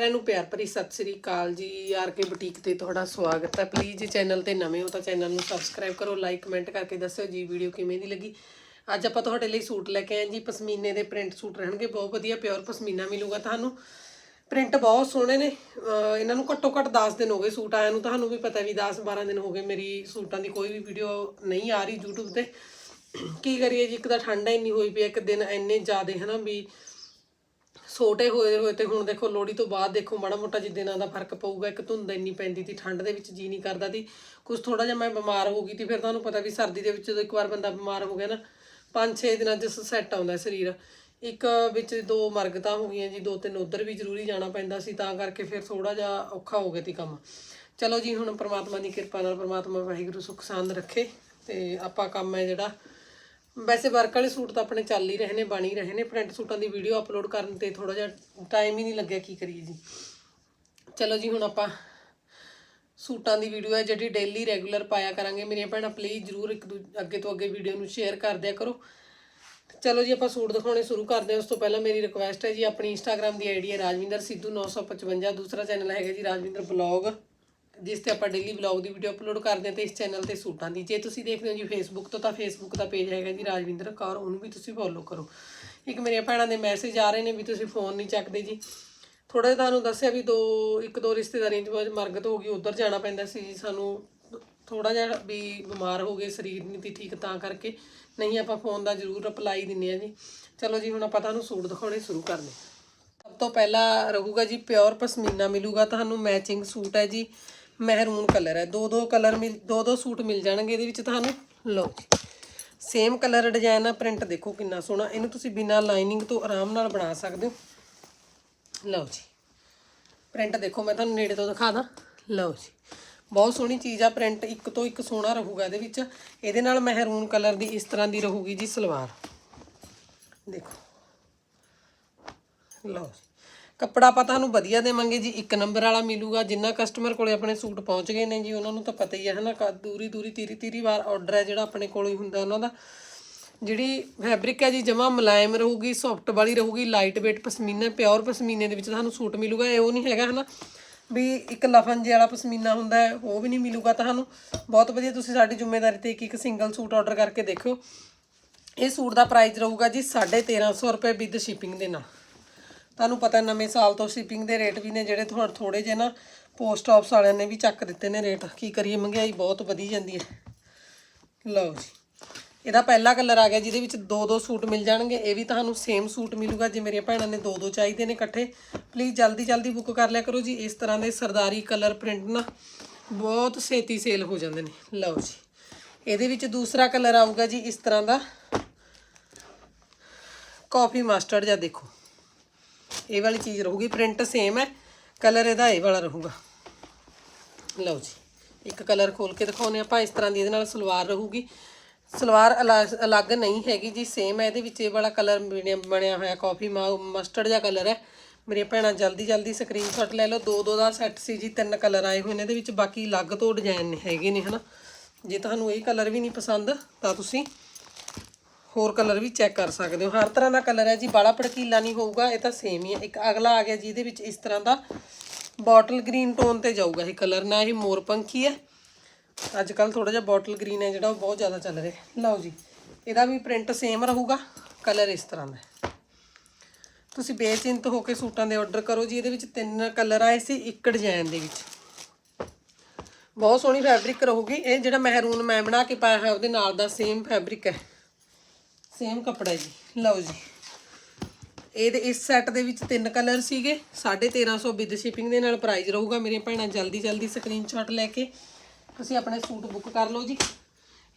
ਸਾਰਿਆਂ ਨੂੰ ਪਿਆਰ ਭਰੀ ਸਤਿ ਸ੍ਰੀ ਅਕਾਲ ਜੀ। ਆਰ ਕੇ ਬੁਟੀਕ ਤੇ ਤੁਹਾਡਾ ਸਵਾਗਤ ਹੈ। ਪਲੀਜ਼ ਜੇ ਚੈਨਲ ਤੇ ਨਵੇਂ ਹੋ ਤਾਂ ਚੈਨਲ ਨੂੰ ਸਬਸਕ੍ਰਾਈਬ ਕਰੋ ਲਾਈਕ ਕਮੈਂਟ ਕਰਕੇ ਦੱਸਿਓ ਜੀ ਵੀਡੀਓ ਕਿਵੇਂ ਦੀ ਲੱਗੀ। ਅੱਜ ਆਪਾਂ ਤੁਹਾਡੇ ਲਈ ਸੂਟ ਲੈ ਕੇ ਆਏ ਜੀ। ਪਸ਼ਮੀਨੇ ਦੇ ਪ੍ਰਿੰਟ ਸੂਟ ਰਹਿਣਗੇ ਬਹੁਤ ਵਧੀਆ ਪਿਓਰ ਪਸ਼ਮੀਨਾ ਮਿਲੂਗਾ ਤੁਹਾਨੂੰ। ਪ੍ਰਿੰਟ ਬਹੁਤ ਸੋਹਣੇ ਨੇ। ਇਹਨਾਂ ਨੂੰ ਘੱਟੋ ਘੱਟ 10 ਦਿਨ ਹੋ ਗਏ ਸੂਟ ਆਇਆ ਨੂੰ। ਤੁਹਾਨੂੰ ਵੀ ਪਤਾ ਵੀ 10 12 ਦਿਨ ਹੋ ਗਏ ਮੇਰੀ ਸੂਟਾਂ ਦੀ ਕੋਈ ਵੀ ਵੀਡੀਓ ਨਹੀਂ ਆ ਰਹੀ YouTube ਤੇ। ਕੀ ਕਰੀਏ ਜੀ? ਇੱਕ ਤਾਂ ਠੰਡ ਇੰਨੀ ਹੋਈ ਪਈ ਹੈ, ਇੱਕ ਦਿਨ ਇੰਨੇ ਜ਼ਿਆਦੇ ਹਨਾ ਵੀ ਛੋਟੇ ਹੋਏ ਹੋਏ ਤੇ ਹੁਣ ਦੇਖੋ ਲੋੜੀ ਤੋਂ ਬਾਅਦ ਦੇਖੋ ਮਾੜਾ ਮੋਟਾ ਜਿ ਦਿਨਾਂ ਦਾ ਫ਼ਰਕ ਪਊਗਾ, ਇੱਕ ਧੁੰਦ ਇੰਨੀ ਪੈਂਦੀ ਸੀ, ਠੰਡ ਦੇ ਵਿੱਚ ਜੀ ਨਹੀਂ ਕਰਦਾ ਸੀ। ਕੁਝ ਥੋੜਾ ਜਿਹਾ ਮੈਂ ਬਿਮਾਰ ਹੋ ਗਈ ਸੀ, ਫਿਰ ਤੁਹਾਨੂੰ ਪਤਾ ਵੀ ਸਰਦੀ ਦੇ ਵਿੱਚ ਜਦੋਂ ਇੱਕ ਵਾਰ ਬੰਦਾ ਬਿਮਾਰ ਹੋ ਗਿਆ ਨਾ 5-6 ਦਿਨਾਂ 'ਚ ਸੈੱਟ ਆਉਂਦਾ ਸਰੀਰ। ਇੱਕ ਵਿੱਚ ਦੋ ਮਰਗਤਾਂ ਹੋ ਗਈਆਂ ਜੀ, ਦੋ ਤਿੰਨ ਉਧਰ ਵੀ ਜ਼ਰੂਰੀ ਜਾਣਾ ਪੈਂਦਾ ਸੀ, ਤਾਂ ਕਰਕੇ ਫਿਰ ਥੋੜਾ ਜਿਹਾ ਔਖਾ ਹੋ ਗਿਆ ਸੀ ਕੰਮ। ਚਲੋ ਜੀ, ਹੁਣ ਪ੍ਰਮਾਤਮਾ ਦੀ ਕਿਰਪਾ ਨਾਲ ਪ੍ਰਮਾਤਮਾ ਵਾਹਿਗੁਰੂ ਸੁੱਖ ਸਾਂਦ ਰੱਖੇ ਤੇ ਆਪਾਂ ਕੰਮ ਹੈ ਜਿਹੜਾ ਵੈਸੇ ਵਰਕ ਵਾਲੇ ਸੂਟ ਤਾਂ ਆਪਣੇ ਚੱਲ ਹੀ ਰਹੇ ਨੇ, ਬਣ ਹੀ ਰਹੇ ਨੇ। ਪ੍ਰਿੰਟ ਸੂਟਾਂ ਦੀ ਵੀਡੀਓ ਅਪਲੋਡ ਕਰਨ ਤੇ ਥੋੜਾ ਜਿਹਾ ਟਾਈਮ ਹੀ ਨਹੀਂ ਲੱਗਿਆ, ਕੀ ਕਰੀਏ ਜੀ। ਚਲੋ ਜੀ, ਹੁਣ ਆਪਾਂ ਸੂਟਾਂ ਦੀ ਵੀਡੀਓ ਹੈ, ਜਿਹੜੀ ਡੇਲੀ ਰੈਗੂਲਰ ਪਾਇਆ ਕਰਾਂਗੇ। ਮੇਰੀਆਂ ਭੈਣਾਂ ਪਲੀਜ਼ ਜਰੂਰ ਇੱਕ ਦੂ, ਅੱਗੇ ਤੋਂ ਅੱਗੇ ਵੀਡੀਓ ਨੂੰ ਸ਼ੇਅਰ ਕਰ ਦਿਆ ਕਰੋ। ਚਲੋ ਜੀ, ਆਪਾਂ ਸੂਟ ਦਿਖਾਉਣੇ ਸ਼ੁਰੂ ਕਰਦੇ ਹਾਂ। ਉਸ ਤੋਂ ਪਹਿਲਾਂ ਮੇਰੀ ਰਿਕੁਐਸਟ ਹੈ ਜੀ, ਆਪਣੀ ਇੰਸਟਾਗ੍ਰam ਦੀ ਆਈਡੀ ਹੈ ਰਾਜਵਿੰਦਰ ਸਿੱਧੂ 955 ਦੂਸਰਾ ਚੈਨਲ ਹੈਗਾ ਜੀ, ਰਾਜਵਿੰਦਰ ਬਲੌਗ ਜਿਸ ਤੇ ਆਪਾਂ ਡੇਲੀ ਬਲੌਗ ਦੀ ਵੀਡੀਓ ਅਪਲੋਡ ਕਰਦੇ ਹਾਂ ਤੇ ਇਸ ਚੈਨਲ ਤੇ ਸੂਟਾਂ ਦੀ। ਜੇ ਤੁਸੀਂ ਦੇਖਦੇ ਹੋ ਜੀ ਫੇਸਬੁੱਕ ਤੋਂ, ਤਾਂ ਫੇਸਬੁੱਕ ਦਾ ਪੇਜ ਹੈਗਾ ਜੀ ਰਾਜਵਿੰਦਰ ਕੌਰ, ਉਹਨੂੰ ਵੀ ਤੁਸੀਂ ਫੋਲੋ ਕਰੋ। ਇੱਕ ਮੇਰੀਆਂ ਭੈਣਾਂ ਦੇ ਮੈਸੇਜ ਆ ਰਹੇ ਨੇ ਵੀ ਤੁਸੀਂ ਫੋਨ ਨਹੀਂ ਚੱਕਦੇ ਜੀ। ਥੋੜਾ ਜਿਹਾ ਤੁਹਾਨੂੰ ਦੱਸਿਆ ਵੀ ਦੋ, ਇੱਕ ਦੋ ਰਿਸ਼ਤੇਦਾਰੀਆਂ 'ਚ ਬਾਅਦ ਮਰਗਤ ਹੋ ਗਈ, ਉਧਰ ਜਾਣਾ ਪੈਂਦਾ ਸੀ ਜੀ ਸਾਨੂੰ। ਥੋੜਾ ਜਿਹਾ ਵੀ ਬਿਮਾਰ ਹੋ ਗਏ ਸਰੀਰ ਨਹੀਂ ਤੀ ਠੀਕ ਤਾਂ ਕਰਕੇ। ਨਹੀਂ ਆਪਾਂ ਫੋਨ ਦਾ ਜ਼ਰੂਰ ਰਿਪਲਾਈ ਦਿੰਨੇ ਆ ਜੀ। ਚਲੋ ਜੀ, ਹੁਣ ਆਪਾਂ ਤੁਹਾਨੂੰ ਸੂਟ ਦਿਖਾਉਣੇ ਸ਼ੁਰੂ ਕਰਦੇ ਸਭ ਤੋਂ ਪਹਿਲਾਂ ਰਹੂਗਾ ਜੀ ਪਿਓਰ ਪਸ਼ਮੀਨਾ ਮਿਲੂਗਾ। ਤੁਹਾਨੂੰ ਮੈਚਿੰਗ ਸੂਟ ਹੈ ਜੀ। ਮਹਿਰੂਨ ਕਲਰ ਹੈ। ਦੋ ਦੋ ਕਲਰ ਮਿਲ ਦੋ ਦੋ ਸੂਟ ਮਿਲ ਜਾਣਗੇ ਇਹਦੇ ਵਿੱਚ ਤੁਹਾਨੂੰ। ਲਓ ਜੀ। ਸੇਮ ਕਲਰ ਡਿਜ਼ਾਈਨ ਆ ਪ੍ਰਿੰਟ ਦੇਖੋ ਕਿੰਨਾ ਸੋਹਣਾ। ਇਹਨੂੰ ਤੁਸੀਂ ਬਿਨਾਂ ਲਾਈਨਿੰਗ ਤੋਂ ਆਰਾਮ ਨਾਲ ਬਣਾ ਸਕਦੇ ਹੋ। ਲਓ ਜੀ। ਪ੍ਰਿੰਟ ਦੇਖੋ, ਮੈਂ ਤੁਹਾਨੂੰ ਨੇੜੇ ਤੋਂ ਦਿਖਾ ਦਾਂ ਲਓ ਜੀ। ਬਹੁਤ ਸੋਹਣੀ ਚੀਜ਼ ਆ ਪ੍ਰਿੰਟ ਇੱਕ ਤੋਂ ਇੱਕ ਸੋਹਣਾ ਰਹੂਗਾ ਇਹਦੇ ਵਿੱਚ। ਇਹਦੇ ਨਾਲ ਮਹਿਰੂਨ ਕਲਰ ਦੀ ਇਸ ਤਰ੍ਹਾਂ ਦੀ ਰਹੂਗੀ ਜੀ ਸਲਵਾਰ। ਦੇਖੋ। ਲਓ ਜੀ। ਕੱਪੜਾ ਆਪਾਂ ਤੁਹਾਨੂੰ ਵਧੀਆ ਦੇਵਾਂਗੇ ਜੀ, ਇੱਕ ਨੰਬਰ ਵਾਲਾ ਮਿਲੂਗਾ, ਜਿੰਨਾ ਕਸਟਮਰ ਕੋਲੇ ਆਪਣੇ ਸੂਟ ਪਹੁੰਚ ਗਏ ਨੇ ਜੀ, ਉਹਨਾਂ ਨੂੰ ਤਾਂ ਪਤਾ ਹੀ ਹੈ, ਹਨਾ, ਕ- ਦੂਰੀ ਦੂਰੀ ਤੀਰੀ ਤੀਰੀ ਵਾਰ ਆਰਡਰ ਹੈ ਜਿਹੜਾ ਆਪਣੇ ਕੋਲ ਹੀ ਹੁੰਦਾ ਉਹਨਾਂ ਦਾ। ਜਿਹੜੀ ਫੈਬਰਿਕ ਹੈ ਜੀ, ਜਮਾ ਮੁਲਾਇਮ ਰਹੂਗੀ ਸੌਫਟ ਵਾਲੀ ਰਹੂਗੀ ਲਾਈਟ weight ਪਸ਼ਮੀਨਾ ਪਿਓਰ ਪਸ਼ਮੀਨੇ ਦੇ ਵਿੱਚ ਤੁਹਾਨੂੰ ਸੂਟ ਮਿਲੂਗਾ, ਇਹ ਉਹ ਨਹੀਂ ਹੈਗਾ, ਹਨਾ। ਵੀ ਇੱਕ ਲਫਨ ਜੇ ਵਾਲਾ ਪਸ਼ਮੀਨਾ ਹੁੰਦਾ ਹੈ, ਉਹ ਵੀ ਨਹੀਂ ਮਿਲੂਗਾ ਤੁਹਾਨੂੰ। ਬਹੁਤ ਵਧੀਆ ਤੁਸੀਂ ਸਾਡੀ ਜ਼ਿੰਮੇਵਾਰੀ ਤੇ ਇੱਕ ਇੱਕ ਸਿੰਗਲ ਸੂਟ ਆਰਡਰ ਕਰਕੇ ਦੇਖਿਓ। ਇਹ ਸੂਟ ਦਾ ਪ੍ਰਾਈਸ ਰਹੂਗਾ ਜੀ 1350 ਰੁਪਏ ਵਿਦ ਸ਼ਿਪਿੰਗ ਦੇ ਨਾਲ। ਤੁਹਾਨੂੰ ਪਤਾ ਨਵੇਂ ਸਾਲ ਤੋਂ ਸ਼ਿਪਿੰਗ ਦੇ ਰੇਟ ਵੀ ਨੇ ਜਿਹੜੇ ਥੋੜੇ ਥੋੜੇ ਜਿਹੇ ਨਾ ਪੋਸਟ ਆਫਿਸ ਵਾਲਿਆਂ ਨੇ ਵੀ ਚੱਕ ਦਿੱਤੇ ਨੇ ਰੇਟ ਕੀ ਕਰੀਏ, ਮਹਿੰਗਾਈ ਬਹੁਤ ਵਧੀ ਜਾਂਦੀ ਹੈ। ਲਓ ਜੀ। ਇਹਦਾ ਪਹਿਲਾ ਕਲਰ ਆ ਗਿਆ, ਜਿਹਦੇ ਵਿੱਚ ਦੋ ਦੋ ਸੂਟ ਮਿਲ ਜਾਣਗੇ। ਇਹ ਵੀ ਤੁਹਾਨੂੰ ਸੇਮ ਸੂਟ ਮਿਲੂਗਾ, ਜੇ ਮੇਰੀਆਂ ਭੈਣਾਂ ਨੇ ਦੋ ਦੋ ਚਾਹੀਦੇ ਨੇ ਇਕੱਠੇ। ਪਲੀਜ਼ ਜਲਦੀ ਜਲਦੀ ਬੁੱਕ ਕਰ ਲਿਆ ਕਰੋ ਜੀ। ਇਸ ਤਰ੍ਹਾਂ ਦੇ ਸਰਦਾਰੀ ਕਲਰ ਪ੍ਰਿੰਟ ਨਾ ਬਹੁਤ ਛੇਤੀ ਸੇਲ ਹੋ ਜਾਂਦੇ ਨੇ। ਲਓ ਜੀ। ਇਹਦੇ ਵਿੱਚ ਦੂਸਰਾ ਕਲਰ ਆਊਗਾ ਜੀ, ਇਸ ਤਰ੍ਹਾਂ ਦਾ। ਕਾਫੀ ਮਸਟਰਡ ਜਾਂ ਦੇਖੋ। ਇਹ ਵਾਲੀ ਚੀਜ਼ ਰਹੂਗੀ ਪ੍ਰਿੰਟ ਸੇਮ ਹੈ ਕਲਰ ਇਹਦਾ ਇਹ ਵਾਲਾ ਰਹੂਗਾ। ਲਓ ਜੀ, ਇੱਕ ਕਲਰ ਖੋਲ ਕੇ ਦਿਖਾਉਨੇ ਆਪਾਂ, ਇਸ ਤਰ੍ਹਾਂ ਦੀ ਇਹਦੇ ਨਾਲ ਸਲਵਾਰ ਰਹੂਗੀ। ਸਲਵਾਰ ਅਲਾ- ਅਲੱਗ ਨਹੀਂ ਹੈਗੀ ਜੀ ਸੇਮ ਹੈ, ਇਹਦੇ ਵਿੱਚ ਇਹ ਵਾਲਾ ਕਲਰ ਬਣਿਆ ਹੋਇਆ ਕਾਫੀ ਮਸਟਰਡ ਜਿਹਾ ਕਲਰ ਹੈ। ਮੇਰੀਆਂ ਭੈਣਾਂ ਜਲਦੀ ਜਲਦੀ ਸਕਰੀਨਸ਼ਾਟ ਲੈ ਲਓ, ਦੋ ਦੋ ਦਾ ਸੈੱਟ ਸੀ ਜੀ, ਤਿੰਨ ਕਲਰ ਆਏ ਹੋਏ ਨੇ ਇਹਦੇ ਵਿੱਚ, ਬਾਕੀ ਅਲੱਗ ਤੋਂ ਡਿਜ਼ਾਈਨ ਹੈਗੇ ਨੇ, ਹਨਾ। ਜੇ ਤੁਹਾਨੂੰ ਇਹ ਕਲਰ ਵੀ ਨਹੀਂ ਪਸੰਦ, ਤਾਂ ਤੁਸੀਂ ਹੋਰ ਕਲਰ ਵੀ ਚੈੱਕ ਕਰ ਸਕਦੇ ਹੋ। ਹਰ ਤਰ੍ਹਾਂ ਦਾ ਕਲਰ ਹੈ ਜੀ ਬਾਲਾ ਭੜਕੀਲਾ ਨਹੀਂ ਹੋਊਗਾ, ਇਹ ਤਾਂ ਸੇਮ ਹੀ ਹੈ। ਇੱਕ ਅਗਲਾ ਆ ਗਿਆ ਜਿਹਦੇ ਵਿੱਚ ਇਸ ਤਰ੍ਹਾਂ ਦਾ ਬੋਟਲ ਗ੍ਰੀਨ ਟੋਨ ਤੇ ਜਾਊਗਾ ਇਹ ਕਲਰ, ਨਾ ਇਹ ਮੋਰਪੰਖੀ ਹੈ। ਅੱਜ ਕੱਲ ਥੋੜਾ ਜਿਹਾ ਬੋਟਲ ਗ੍ਰੀਨ ਹੈ ਜਿਹੜਾ, ਉਹ ਬਹੁਤ ਜ਼ਿਆਦਾ ਚੱਲ ਰਿਹਾ ਲਓ ਜੀ, ਇਹਦਾ ਵੀ ਪ੍ਰਿੰਟ ਸੇਮ ਰਹੂਗਾ, ਕਲਰ ਇਸ ਤਰ੍ਹਾਂ ਦਾ ਤੁਸੀਂ ਬੇਚਿੰਤ ਹੋ ਕੇ ਸੂਟਾਂ ਦੇ ਆਰਡਰ ਕਰੋ ਜੀ, ਇਹਦੇ ਵਿੱਚ ਤਿੰਨ ਕਲਰ ਆਏ ਸੀ, ਇੱਕ ਡਿਜ਼ਾਈਨ ਦੇ ਵਿੱਚ। ਬਹੁਤ ਸੋਹਣੀ ਫੈਬਰਿਕ ਰਹੂਗੀ, ਇਹ ਜਿਹੜਾ ਮਹਿਰੂਨ ਮੈਂ ਬਣਾ ਕੇ ਪਾਇਆ ਹੈ ਉਹਦੇ ਨਾਲ ਦਾ ਸੇਮ ਫੈਬਰਿਕ ਹੈ। ਸੇਮ ਕੱਪੜਾ ਜੀ, ਲਓ ਜੀ। ਇਹਦੇ, ਇਸ ਸੈੱਟ ਦੇ ਵਿੱਚ ਤਿੰਨ ਕਲਰ ਸੀਗੇ। 1350 ਵਿਦ ਸ਼ਿਪਿੰਗ ਦੇ ਨਾਲ ਪ੍ਰਾਈਸ ਰਹੂਗਾ। ਮੇਰੀਆਂ ਭੈਣਾਂ, ਜਲਦੀ ਜਲਦੀ ਸਕਰੀਨਸ਼ਾਟ ਲੈ ਕੇ ਤੁਸੀਂ ਆਪਣੇ ਸੂਟ ਬੁੱਕ ਕਰ ਲਓ ਜੀ।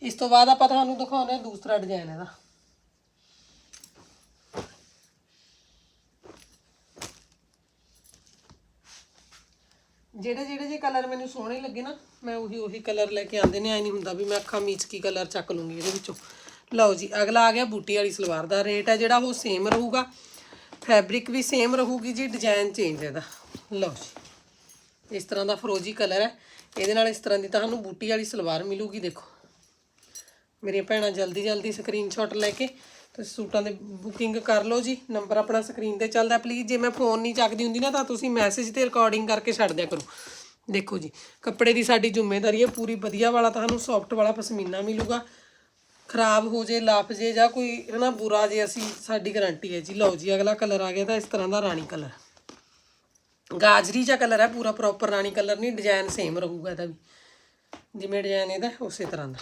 ਇਸ ਤੋਂ ਬਾਅਦ ਆਪਾਂ ਤੁਹਾਨੂੰ ਦਿਖਾਉਂਦੇ ਹਾਂ ਦੂਸਰਾ ਡਿਜ਼ਾਈਨ ਇਹਦਾ। ਜਿਹੜੇ ਜਿਹੜੇ ਜੇ ਕਲਰ ਮੈਨੂੰ ਸੋਹਣੇ ਲੱਗੇ ਨਾ, ਮੈਂ ਉਹੀ ਉਹੀ ਕਲਰ ਲੈ ਕੇ ਆਂਦੇ ਨੇ। ਐ ਨਹੀਂ ਹੁੰਦਾ ਵੀ ਮੈਂ ਅੱਖਾਂ ਮੀਚ ਕੀ ਕਲਰ ਚੱਕ ਲੂੰਗੀ ਇਹਦੇ ਵਿੱਚੋਂ। ਲਓ ਜੀ, ਅਗਲਾ ਆ ਗਿਆ ਬੂਟੀ ਵਾਲੀ ਸਲਵਾਰ ਦਾ ਰੇਟ ਹੈ ਜਿਹੜਾ ਉਹ ਸੇਮ ਰਹੂਗਾ। ਫੈਬਰਿਕ ਵੀ ਸੇਮ ਰਹੂਗੀ ਜੀ ਡਿਜ਼ਾਈਨ ਚੇਂਜ ਇਹਦਾ। ਲਓ ਜੀ, ਇਸ ਤਰ੍ਹਾਂ ਦਾ ਫਰੋਜੀ ਕਲਰ ਹੈ। ਇਹਦੇ ਨਾਲ ਇਸ ਤਰ੍ਹਾਂ ਦੀ ਤੁਹਾਨੂੰ ਬੂਟੀ ਵਾਲੀ ਸਲਵਾਰ ਮਿਲੂਗੀ, ਦੇਖੋ। ਮੇਰੀਆਂ ਭੈਣਾਂ ਜਲਦੀ ਜਲਦੀ ਸਕਰੀਨਸ਼ਾਟ ਲੈ ਕੇ ਤੁਸੀਂ ਸੂਟਾਂ ਦੇ ਬੁਕਿੰਗ ਕਰ ਲਓ ਜੀ। ਨੰਬਰ ਆਪਣਾ ਸਕਰੀਨ ਤੇ ਚੱਲਦਾ ਪਲੀਜ਼ ਜੇ ਮੈਂ ਫੋਨ ਨਹੀਂ ਚੱਕਦੀ ਹੁੰਦੀ ਨਾ, ਤਾਂ ਤੁਸੀਂ ਮੈਸੇਜ ਤੇ ਰਿਕਾਰਡਿੰਗ ਕਰਕੇ ਛੱਡ ਦਿਆ ਕਰੋ। ਦੇਖੋ ਜੀ, ਕੱਪੜੇ ਦੀ ਸਾਡੀ ਜ਼ਿੰਮੇਵਾਰੀ ਹੈ, ਪੂਰੀ ਵਧੀਆ ਵਾਲਾ ਤੁਹਾਨੂੰ ਸੌਫਟ ਵਾਲਾ ਪਸ਼ਮੀਨਾ ਮਿਲੂਗਾ। ਖਰਾਬ ਹੋ ਜੇ, ਲੱਪ ਜੇ ਜਾਂ ਕੋਈ ਹਨਾ ਬੁਰਾ ਜੇ ਅਸੀਂ, ਸਾਡੀ ਗਾਰੰਟੀ ਹੈ ਜੀ। ਲਓ ਜੀ, ਅਗਲਾ ਕਲਰ ਆ ਗਿਆ ਤਾਂ ਇਸ ਤਰ੍ਹਾਂ ਦਾ ਰਾਣੀ ਕਲਰ ਗਾਜਰੀ ਜਿਹਾ ਕਲਰ ਹੈ, ਪੂਰਾ ਪ੍ਰੋਪਰ ਰਾਣੀ ਕਲਰ ਨਹੀਂ ਡਿਜ਼ਾਈਨ ਸੇਮ ਰਹੂਗਾ ਇਹਦਾ ਵੀ। ਜਿਵੇਂ ਡਿਜ਼ਾਈਨ ਇਹਦਾ, ਉਸੇ ਤਰ੍ਹਾਂ ਦਾ।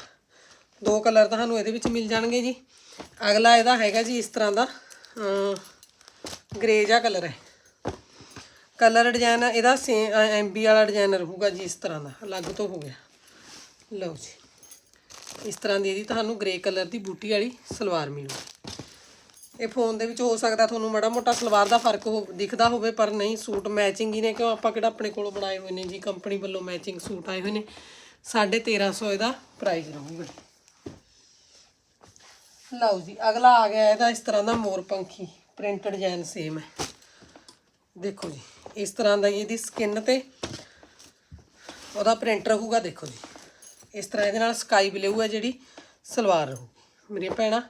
ਦੋ ਕਲਰ ਤੁਹਾਨੂੰ ਇਹਦੇ ਵਿੱਚ ਮਿਲ ਜਾਣਗੇ ਜੀ। ਅਗਲਾ ਇਹਦਾ ਹੈਗਾ ਜੀ ਇਸ ਤਰ੍ਹਾਂ ਦਾ ਗ੍ਰੇ ਜਿਹਾ ਕਲਰ ਹੈ। ਕਲਰ ਡਿਜ਼ਾਈਨ ਇਹਦਾ ਸੇਮ ਐਮਬੀ ਵਾਲਾ ਡਿਜ਼ਾਈਨ ਰਹੂਗਾ ਜੀ ਇਸ ਤਰ੍ਹਾਂ ਦਾ, ਅਲੱਗ ਤੋਂ ਹੋ ਗਿਆ। ਲਓ ਜੀ। ਇਸ ਤਰ੍ਹਾਂ ਦੀ ਇਹਦੀ ਤੁਹਾਨੂੰ ਗ੍ਰੇ ਕਲਰ ਦੀ ਬੂਟੀ ਵਾਲੀ ਸਲਵਾਰ ਮਿਲੂਗੀ ਇਹ ਫੋਨ ਦੇ ਵਿੱਚ ਹੋ ਸਕਦਾ ਤੁਹਾਨੂੰ ਮਾੜਾ ਮੋਟਾ ਸਲਵਾਰ ਦਾ ਫ਼ਰਕ ਹੋ, ਦਿਖਦਾ ਹੋਵੇ, ਪਰ ਨਹੀਂ, ਸੂਟ ਮੈਚਿੰਗ ਹੀ ਨੇ, ਕਿਉਂ ਆਪਾਂ ਕਿਹੜਾ ਆਪਣੇ ਕੋਲੋਂ ਬਣਾਏ ਹੋਏ ਨੇ ਜੀ? ਕੰਪਨੀ ਵੱਲੋਂ ਮੈਚਿੰਗ ਸੂਟ ਆਏ ਹੋਏ ਨੇ। 1350 ਇਹਦਾ ਪ੍ਰਾਈਸ ਰਹੂਗਾ। ਲਓ ਜੀ, ਅਗਲਾ ਆ ਗਿਆ ਇਹਦਾ ਇਸ ਤਰ੍ਹਾਂ ਦਾ ਮੋਰ ਪੰਖੀ ਪ੍ਰਿੰਟ ਡਿਜ਼ਾਈਨ ਸੇਮ ਹੈ। ਦੇਖੋ ਜੀ, ਇਸ ਤਰ੍ਹਾਂ ਦਾ ਹੀ ਇਹਦੀ ਸਕਿਨ ਤੇ ਉਹਦਾ ਪ੍ਰਿੰਟ ਰਹੂਗਾ, ਦੇਖੋ ਜੀ। ਇਸ ਤਰ੍ਹਾਂ ਇਹਦੇ ਨਾਲ ਸਕਾਈ ਬਲੂ ਹੈ ਜਿਹੜੀ, ਸਲਵਾਰ ਰਹੂਗੀ ਮੇਰੀਆਂ ਭੈਣਾਂ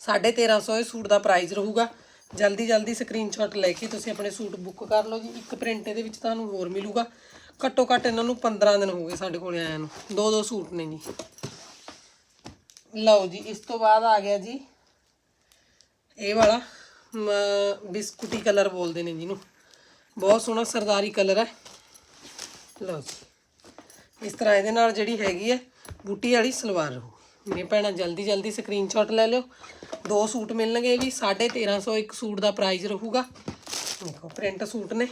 1350 ਇਹ ਸੂਟ ਦਾ ਪ੍ਰਾਈਸ ਰਹੂਗਾ। ਜਲਦੀ ਜਲਦੀ ਸਕਰੀਨਸ਼ਾਟ ਲੈ ਕੇ ਤੁਸੀਂ ਆਪਣੇ ਸੂਟ ਬੁੱਕ ਕਰ ਲਓ ਜੀ। ਇੱਕ ਪ੍ਰਿੰਟ ਇਹਦੇ ਵਿੱਚ ਤੁਹਾਨੂੰ ਹੋਰ ਮਿਲੂਗਾ। ਘੱਟੋ ਘੱਟ ਇਹਨਾਂ ਨੂੰ 15 ਦਿਨ ਹੋ ਗਏ ਸਾਡੇ ਕੋਲ ਆਇਆਂ ਨੂੰ। ਦੋ ਦੋ ਸੂਟ ਨੇ ਜੀ। ਲਓ ਜੀ, ਇਸ ਤੋਂ ਬਾਅਦ ਆ ਗਿਆ ਜੀ। ਇਹ ਵਾਲਾ ਬਿਸਕੁਟੀ ਕਲਰ ਬੋਲਦੇ ਨੇ ਜਿਹਨੂੰ। ਬਹੁਤ ਸੋਹਣਾ ਸਰਦਾਰੀ ਕਲਰ ਹੈ। ਲਓ ਜੀ। ਇਸ ਤਰ੍ਹਾਂ ਇਹਦੇ ਨਾਲ ਜਿਹੜੀ ਹੈਗੀ ਹੈ, ਬੂਟੀ ਵਾਲੀ ਸਲਵਾਰ ਰਹੂ। ਮੇਰੀਆਂ ਭੈਣਾਂ, ਜਲਦੀ ਜਲਦੀ ਸਕਰੀਨਸ਼ਾਟ ਲੈ ਲਿਓ। ਦੋ ਸੂਟ ਮਿਲਣਗੇ ਇਹ ਵੀ 1350 ਇੱਕ ਸੂਟ ਦਾ ਪ੍ਰਾਈਸ ਰਹੂਗਾ। ਦੇਖੋ ਪ੍ਰਿੰਟ ਸੂਟ ਨੇ।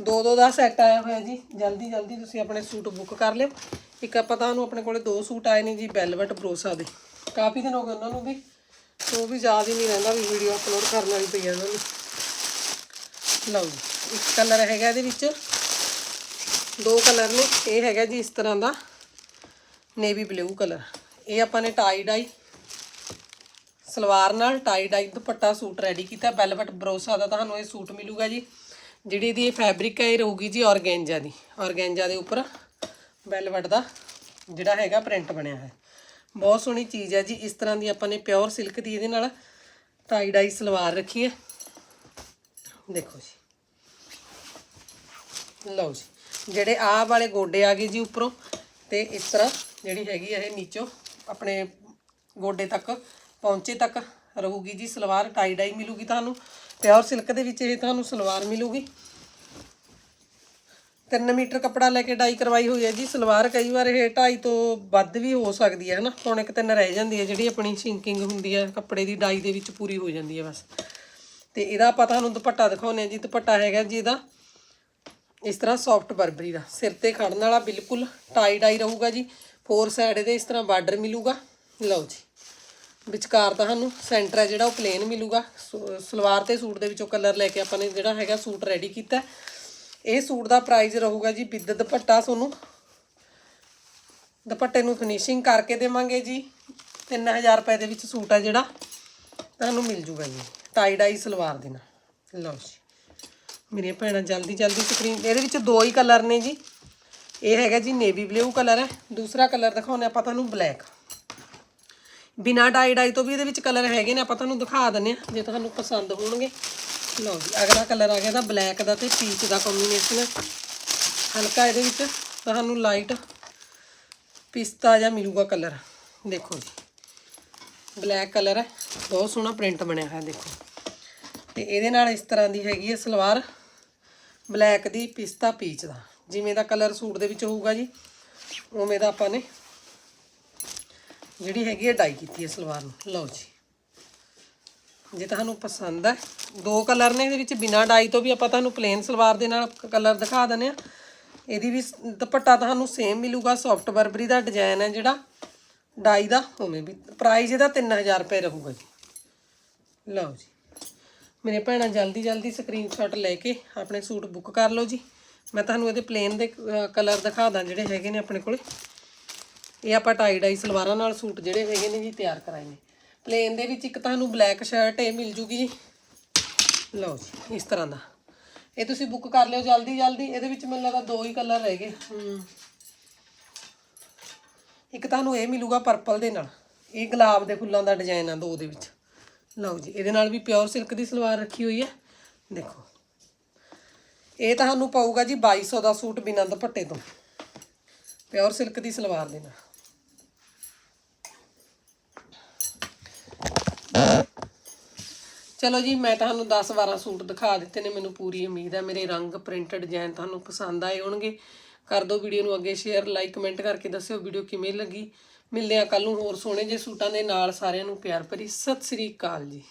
ਦੋ ਦੋ ਦਾ ਸੈੱਟ ਆਇਆ ਹੋਇਆ ਜੀ। ਜਲਦੀ ਜਲਦੀ ਤੁਸੀਂ ਆਪਣੇ ਸੂਟ ਬੁੱਕ ਕਰ ਲਿਓ। ਇੱਕ ਆਪਾਂ ਤਾਂ ਉਹਨੂੰ ਆਪਣੇ ਕੋਲੇ ਦੋ ਸੂਟ ਆਏ ਨੇ ਜੀ ਵੈਲਵਟ ਬਰੋਸਾ ਦੇ। ਕਾਫੀ ਦਿਨ ਹੋ ਗਏ ਉਹਨਾਂ ਨੂੰ ਵੀ, ਤੇ ਉਹ ਵੀ ਯਾਦ ਹੀ ਨਹੀਂ ਰਹਿੰਦਾ ਵੀ ਵੀਡੀਓ ਅਪਲੋਡ ਕਰਨ ਵਾਲੀ ਪਈ ਆ ਉਹਨਾਂ ਨੂੰ। ਲਓ ਜੀ, ਇੱਕ ਕਲਰ ਹੈਗਾ ਇਹਦੇ ਵਿੱਚ। ਦੋ ਕਲਰ ਨੇ, ਇਹ ਹੈਗਾ ਜੀ ਇਸ ਤਰ੍ਹਾਂ ਦਾ ਨੇਵੀ ਬਲੂ ਕਲਰ। ਇਹ ਆਪਾਂ ਨੇ ਟਾਈ ਡਾਈ ਸਲਵਾਰ ਨਾਲ ਟਾਈ ਡਾਈ ਦੁਪੱਟਾ ਸੂਟ ਰੈਡੀ ਕੀਤਾ। ਵੈਲਵਟ ਬਰੋਸਾ ਦਾ ਤੁਹਾਨੂੰ ਇਹ ਸੂਟ ਮਿਲੂਗਾ ਜੀ। ਜਿਹੜੀ ਇਹਦੀ ਇਹ ਫੈਬਰਿਕ ਹੈ, ਇਹ ਰਹੂਗੀ ਜੀ ਔਰਗੈਂਜਾ ਦੀ। ਔਰਗੈਂਜਾ ਦੇ ਉੱਪਰ ਵੈਲਵਟ ਦਾ ਜਿਹੜਾ ਹੈਗਾ ਪ੍ਰਿੰਟ ਬਣਿਆ ਹੈ ਬਹੁਤ ਸੋਹਣੀ ਚੀਜ਼ ਹੈ ਜੀ। ਇਸ ਤਰ੍ਹਾਂ ਦੀ ਆਪਾਂ ਨੇ ਪਿਓਰ ਸਿਲਕ ਦੀ ਇਹਦੇ ਨਾਲ ਟਾਈ ਡਾਈ ਸਲਵਾਰ ਰੱਖੀ ਹੈ। ਦੇਖੋ ਜੀ। ਲਓ ਜੀ। ਜਿਹੜੇ ਆਹ ਵਾਲੇ ਗੋਡੇ ਆ ਗਏ ਜੀ ਉੱਪਰੋਂ ਤੇ ਇਸ ਤਰ੍ਹਾਂ ਜਿਹੜੀ ਹੈਗੀ ਇਹ ਨੀਚੋਂ ਆਪਣੇ ਗੋਡੇ ਤੱਕ ਪਹੁੰਚੇ ਤੱਕ ਰਹੂਗੀ ਜੀ, ਸਲਵਾਰ ਟਾਈ ਡਾਈ ਮਿਲੂਗੀ ਤੁਹਾਨੂੰ ਪਿਓਰ ਸਿਲਕ ਦੇ ਵਿੱਚ ਇਹ ਤੁਹਾਨੂੰ ਸਲਵਾਰ ਮਿਲੂਗੀ। 3 ਮੀਟਰ ਕੱਪੜਾ ਲੈ ਕੇ ਡਾਈ ਕਰਵਾਈ ਹੋਈ ਹੈ ਜੀ, ਸਲਵਾਰ ਕਈ ਵਾਰ ਇਹ 2.5 ਤੋਂ ਵੱਧ ਵੀ ਹੋ ਸਕਦੀ ਹੈ, ਹਨਾ? ਹੁਣ ਇੱਕ ਤਿੰਨ ਰਹਿ ਜਾਂਦੀ ਹੈ ਜਿਹੜੀ ਆਪਣੀ ਸਿੰਕਿੰਗ ਹੁੰਦੀ ਹੈ, ਕੱਪੜੇ ਦੀ ਡਾਈ ਦੇ ਵਿੱਚ ਪੂਰੀ ਹੋ ਜਾਂਦੀ ਹੈ ਬਸ। ਤੇ ਇਹਦਾ ਆਪਾਂ ਤੁਹਾਨੂੰ ਦੁਪੱਟਾ ਦਿਖਾਉਂਦੇ ਹਾਂ ਜੀ, ਦੁਪੱਟਾ ਹੈਗਾ ਜੀ ਇਹਦਾ ਇਸ ਤਰ੍ਹਾਂ ਸੌਫਟ ਬਰਬਰੀ ਦਾ। ਸਿਰ ਤੇ ਖੜਨ ਵਾਲਾ ਬਿਲਕੁਲ ਟਾਈ ਡਾਈ ਰਹੂਗਾ ਜੀ। ਫੋਰ ਸਾਈਡ ਇਹਦੇ ਇਸ ਤਰ੍ਹਾਂ ਬਾਰਡਰ ਮਿਲੂਗਾ। ਲਓ ਜੀ। ਵਿਚਕਾਰ ਤੁਹਾਨੂੰ ਸੈਂਟਰ ਹੈ ਜਿਹੜਾ, ਉਹ ਪਲੇਨ ਮਿਲੂਗਾ। ਸ- ਸਲਵਾਰ ਤੇ ਸੂਟ ਦੇ ਵਿੱਚੋਂ ਕਲਰ ਲੈ ਕੇ ਆਪਾਂ ਨੇ ਜਿਹੜਾ ਹੈਗਾ ਸੂਟ ਰੈਡੀ ਕੀਤਾ। ਇਹ ਸੂਟ ਦਾ ਪ੍ਰਾਈਸ ਰਹੂਗਾ ਜੀ ਵਿਦ ਦੁਪੱਟਾ ਤੁਹਾਨੂੰ। ਦੁਪੱਟੇ ਨੂੰ ਫਿਨਿਸ਼ਿੰਗ ਕਰਕੇ ਦੇਵਾਂਗੇ ਜੀ। 3000 ਰੁਪਏ ਦੇ ਵਿੱਚ ਸੂਟ ਹੈ ਜਿਹੜਾ। ਤੁਹਾਨੂੰ ਮਿਲ ਜੂਗਾ ਜੀ। ਟਾਈ ਡਾਈ ਸਲਵਾਰ ਦੇ ਨਾਲ। ਲਓ ਜੀ। ਮੇਰੀਆਂ ਭੈਣਾਂ ਜਲਦੀ ਜਲਦੀ ਸਕਰੀਨ ਇਹਦੇ ਵਿੱਚ ਦੋ ਹੀ ਕਲਰ ਨੇ ਜੀ। ਇਹ ਹੈਗਾ ਜੀ ਨੇਵੀ ਬਲੂ ਕਲਰ ਹੈ। ਦੂਸਰਾ ਕਲਰ ਦਿਖਾਉਂਦੇ ਆਪਾਂ ਤੁਹਾਨੂੰ ਬਲੈਕ ਬਿਨਾ ਡਾਈ ਡਾਈ ਤੋਂ ਵੀ ਇਹਦੇ ਵਿੱਚ ਕਲਰ ਹੈਗੇ ਨੇ, ਆਪਾਂ ਤੁਹਾਨੂੰ ਦਿਖਾ ਦਿੰਨੇ ਆ ਜੇ ਤੁਹਾਨੂੰ ਪਸੰਦ ਹੋਣਗੇ। ਲਓ ਜੀ, ਅਗਲਾ ਕਲਰ ਆ ਗਿਆ ਤਾਂ ਬਲੈਕ ਦਾ ਤੇ ਪੀਚ ਦਾ ਕੰਬੀਨੇਸ਼ਨ ਹੈ ਹਲਕਾ ਇਹਦੇ ਵਿੱਚ ਤੁਹਾਨੂੰ ਲਾਈਟ ਪਿਸਤਾ ਜਾਂ ਮਿਲੂਗਾ ਕਲਰ ਦੇਖੋ ਜੀ ਬਲੈਕ ਕਲਰ ਹੈ। ਬਹੁਤ ਸੋਹਣਾ ਪ੍ਰਿੰਟ ਬਣਿਆ ਹੋਇਆ, ਦੇਖੋ। ਤੇ ਇਹਦੇ ਨਾਲ ਇਸ ਤਰ੍ਹਾਂ ਦੀ ਹੈਗੀ ਹੈ ਸਲਵਾਰ ਬਲੈਕ ਦੀ ਪਿਸਤਾ ਪੀਚ ਦਾ। ਜਿਵੇਂ ਦਾ ਕਲਰ ਸੂਟ ਦੇ ਵਿੱਚ ਹੋਊਗਾ ਜੀ, ਉਵੇਂ ਦਾ ਆਪਾਂ ਨੇ ਜਿਹੜੀ ਹੈਗੀ ਹੈ ਡਾਈ ਕੀਤੀ ਹੈ ਸਲਵਾਰ ਨੂੰ। ਲਓ ਜੀ। ਜੇ ਤੁਹਾਨੂੰ ਪਸੰਦ ਹੈ, ਦੋ ਕਲਰ ਨੇ ਇਹਦੇ ਵਿੱਚ, ਬਿਨਾ ਡਾਈ ਤੋਂ ਵੀ ਆਪਾਂ ਤੁਹਾਨੂੰ ਪਲੇਨ ਸਲਵਾਰ ਦੇ ਨਾਲ ਕਲਰ ਦਿਖਾ ਦਿੰਦੇ ਆ ਇਹਦੀ ਵੀ ਦੁਪੱਟਾ ਤੁਹਾਨੂੰ ਸੇਮ ਮਿਲੂਗਾ ਸੌਫਟ ਬਰਬਰੀ ਦਾ ਡਿਜ਼ਾਈਨ ਹੈ ਜਿਹੜਾ, ਡਾਈ ਦਾ ਉਵੇਂ ਵੀ। ਪ੍ਰਾਈਸ ਇਹਦਾ 3000 ਰੁਪਏ ਰਹੂਗਾ ਜੀ। ਲਓ ਜੀ। ਮੇਰੇ ਭੈਣਾਂ ਜਲਦੀ ਜਲਦੀ ਸਕਰੀਨਸ਼ਾਟ ਲੈ ਕੇ ਆਪਣੇ ਸੂਟ ਬੁੱਕ ਕਰ ਲਓ ਜੀ। ਮੈਂ ਤੁਹਾਨੂੰ ਇਹਦੇ ਪਲੇਨ ਦੇ ਕਲਰ ਦਿਖਾ ਦਾਂ ਜਿਹੜੇ ਹੈਗੇ ਨੇ ਆਪਣੇ ਕੋਲੇ। ਇਹ ਆਪਾਂ ਟਾਈ ਡਾਈ ਸਲਵਾਰਾਂ ਨਾਲ ਸੂਟ ਜਿਹੜੇ ਹੈਗੇ ਨੇ ਜੀ ਤਿਆਰ ਕਰਾਏ ਨੇ। ਪਲੇਨ ਦੇ ਵਿੱਚ ਇੱਕ ਤੁਹਾਨੂੰ ਬਲੈਕ ਸ਼ਰਟ ਇਹ ਮਿਲ ਜੂਗੀ ਜੀ। ਲਓ ਜੀ, ਇਸ ਤਰ੍ਹਾਂ ਦਾ। ਇਹ ਤੁਸੀਂ ਬੁੱਕ ਕਰ ਲਿਓ ਜਲਦੀ ਜਲਦੀ। ਇਹਦੇ ਵਿੱਚ ਮੈਨੂੰ ਲੱਗਦਾ ਦੋ ਹੀ ਕਲਰ ਰਹਿ ਗਏ। ਇੱਕ ਤੁਹਾਨੂੰ ਇਹ ਮਿਲੂਗਾ ਪਰਪਲ ਦੇ ਨਾਲ। ਇਹ ਗੁਲਾਬ ਦੇ ਫੁੱਲਾਂ ਦਾ ਡਿਜ਼ਾਈਨ ਆ ਦੋ ਦੇ ਵਿੱਚ। ਲਓ ਜੀ, ਇਹਦੇ ਨਾਲ ਵੀ ਪਿਓਰ ਸਿਲਕ ਦੀ ਸਲਵਾਰ ਰੱਖੀ ਹੋਈ ਹੈ। ਦੇਖੋ। ਇਹ ਤੁਹਾਨੂੰ ਪਊਗਾ ਜੀ 2200 ਦਾ ਸੂਟ ਬਿਨਾਂ ਦੁਪੱਟੇ ਤੋਂ। ਪਿਓਰ ਸਿਲਕ ਦੀ ਸਲਵਾਰ ਦੇ ਨਾਲ। ਚਲੋ ਜੀ, ਮੈਂ ਤੁਹਾਨੂੰ 10 12 ਸੂਟ ਦਿਖਾ ਦਿੱਤੇ ਨੇ, ਮੈਨੂੰ ਪੂਰੀ ਉਮੀਦ ਹੈ। ਮੇਰੇ ਰੰਗ ਪ੍ਰਿੰਟਡ ਡਿਜ਼ਾਈਨ ਤੁਹਾਨੂੰ ਪਸੰਦ ਆਏ ਹੋਣਗੇ। ਕਰ ਦਿਓ ਵੀਡੀਓ ਨੂੰ ਅੱਗੇ ਸ਼ੇਅਰ ਲਾਈਕ ਕਮੈਂਟ ਕਰਕੇ ਦੱਸਿਓ ਵੀਡੀਓ ਕਿਵੇਂ ਲੱਗੀ। ਮਿਲਦੇ ਆ ਕੱਲ ਨੂੰ ਹੋਰ ਸੋਹਣੇ ਜਿਹੇ ਸੂਟਾਂ ਦੇ ਨਾਲ ਸਾਰਿਆਂ ਨੂੰ ਪਿਆਰ ਭਰੀ। ਸਤਿ ਸ੍ਰੀ ਅਕਾਲ ਜੀ।